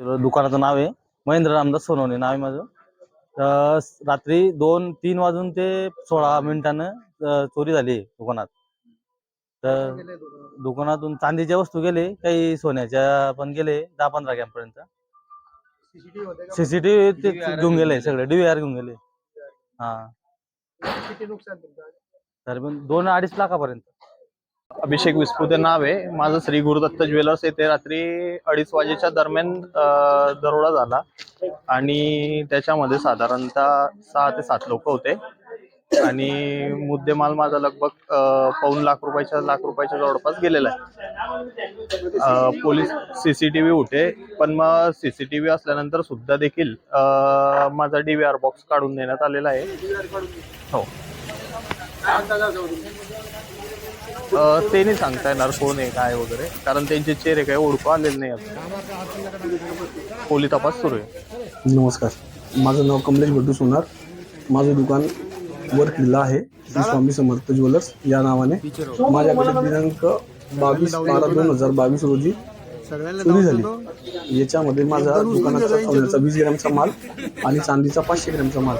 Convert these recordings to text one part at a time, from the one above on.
दुकानाचं नाव आहे. महेंद्र रामदास सोनवणे नाव आहे माझं. तर रात्री दोन तीन वाजून ते सोळा मिनिटानं चोरी झाली दुकानात. तर दुकानातून चांदीच्या वस्तू गेले काही सोन्याच्या पण गेले दहा पंधरा कॅम्प पर्यंत. सीसीटीव्ही ते घेऊन गेले सगळे डीव्हीआर घेऊन गेले. हा. तरी पण दोन अडीच लाखापर्यंत. अभिषेक विस्पुते नाव आहे. माझं श्री गुरुदत्त ज्वेलर्स येथे रात्री अडीच वाजेच्या दरम्यान दरोडा झाला आणि त्याच्यामध्ये साधारणतः सहा ते सात लोक होते. आणि मुद्देमाल माझा लगभग पाऊन लाख रुपयाच्या लाख रुपयाच्या जवळपास गेलेला आहे. पोलीस सीसीटीव्ही होते पण मग सीसीटीव्ही असल्यानंतर सुद्धा देखील माझा डी व्ही आर बॉक्स काढून देण्यात आलेला आहे. हो. ते नाही सांगता येणार कोण आहे काय वगैरे. कारण त्यांचे चेहरे काय ओळखू आलेले नाही अजून. पोलीस तपास सुरू आहे. नमस्कार. माझं नाव कमलेश भट्टू सोनार. माझं दुकान वर किल्ला आहे. श्री स्वामी समर्थ ज्वेलर्स या नावाने. माझ्याकडे दिनांक बावीस बारा दोन हजार बावीस रोजी चोरी झाली. याच्यामध्ये माझा दुकानाचा सोन्याचा वीस ग्रॅमचा माल आणि चांदीचा पाचशे ग्रॅमचा माल.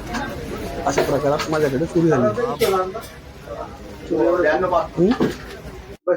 अशा प्रकारात माझ्याकडे चोरी झाली. 就连着吧。嗯。不。